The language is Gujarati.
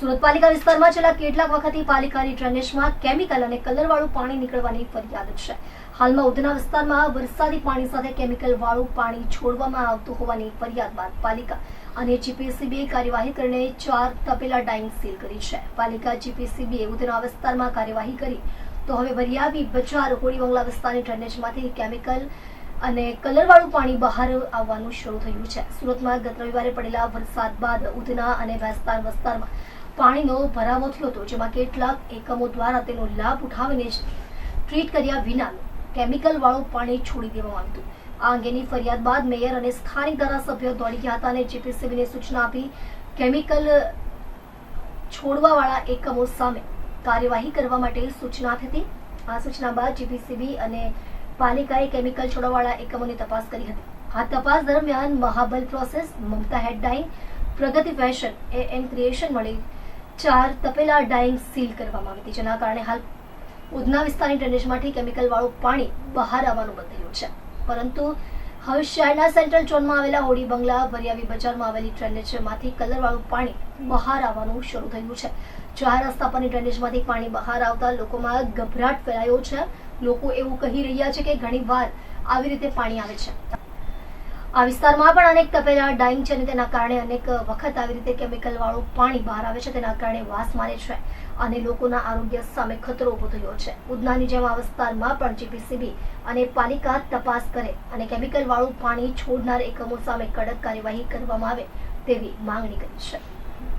સુરત પાલિકા વિસ્તારમાં છેલ્લા કેટલાક વખતથી પાલિકાની ડ્રેનેજમાં કેમિકલ અને કલરવાળું પાણી નીકળવાની ફરિયાદ છે. હાલમાં ઉધના વિસ્તારમાં વરસાદી પાણી સાથે કેમિકલ વાળું પાણી છોડવામાં આવતું હોવાની ફરિયાદ બાદ પાલિકા અને જીપીસીબીએ કાર્યવાહી કરીને ચાર તપેલા ડાઈંગ સીલ કરી છે. પાલિકા જીપીસીબીએ ઉધના વિસ્તારમાં કાર્યવાહી કરી તો હવે વરિયાવી બજાર હોળી બંગલા વિસ્તારની ડ્રેનેજમાંથી કેમિકલ અને કલરવાળું પાણી બહાર આવવાનું શરૂ થયું છે. સુરતમાં ગત રવિવારે પડેલા વરસાદ બાદ ઉધના અને વેસ્તાર વિસ્તારમાં પાણીનો ભરાવો થયો હતો, જેમાં કેટલાક એકમો દ્વારા તેનો લાભ ઉઠાવીને ટ્રીટ કર્યા વિના કેમિકલ વાળું પાણી છોડી દેવામાં આવ્યું આ અંગેની ફરિયાદ બાદ મેયર અને સ્થાનિક ધારાસભ્યો દોડી ગયા હતા અને જીપીસીબીને સૂચના આપી કેમિકલ છોડવાવાળા એકમો સામે કાર્યવાહી કરવા માટે સૂચના આપી હતી. આ સૂચના બાદ જીપીસીબી અને પાલિકાએ કેમિકલ છોડવાવાળા એકમોની તપાસ કરી હતી. આ તપાસ દરમિયાન Mahabal process Mamata head dyeing Pragati fashion A N creation મળી ચાર તપેલા ડાઈંગ સીલ કરવામાં આવી હતી. જેના કારણે હાલ ઉધના વિસ્તારની ડ્રેનેજમાંથી કેમિકલ વાળું પાણી બહાર આવવાનું બંધ થયું છે. પરંતુ હવે શહેરના સેન્ટ્રલ ઝોનમાં આવેલા હોડી બંગલા, વરિયાવી બજારમાં આવેલી ડ્રેનેજમાંથી કલરવાળું પાણી બહાર આવવાનું શરૂ થયું છે. ચાર રસ્તા પરની ડ્રેનેજમાંથી પાણી બહાર આવતા લોકોમાં ગભરાટ ફેલાયો છે. લોકો એવું કહી રહ્યા છે કે ઘણીવાર આવી રીતે પાણી આવે છે. આ વિસ્તારમાં પણ અનેક તપેલા ડાઈંગ છે અને તેના કારણે અનેક વખત આવી રીતે કેમિકલ વાળું પાણી બહાર આવે છે, તેના કારણે વાસ મારે છે અને લોકોના આરોગ્ય સામે ખતરો ઊભો થયો છે. ઉધનાની જેમ આ વિસ્તારમાં પણ જીપીસીબી અને પાલિકા તપાસ કરે અને કેમિકલ વાળું પાણી છોડનાર એકમો સામે કડક કાર્યવાહી કરવામાં આવે તેવી માંગણી કરી છે.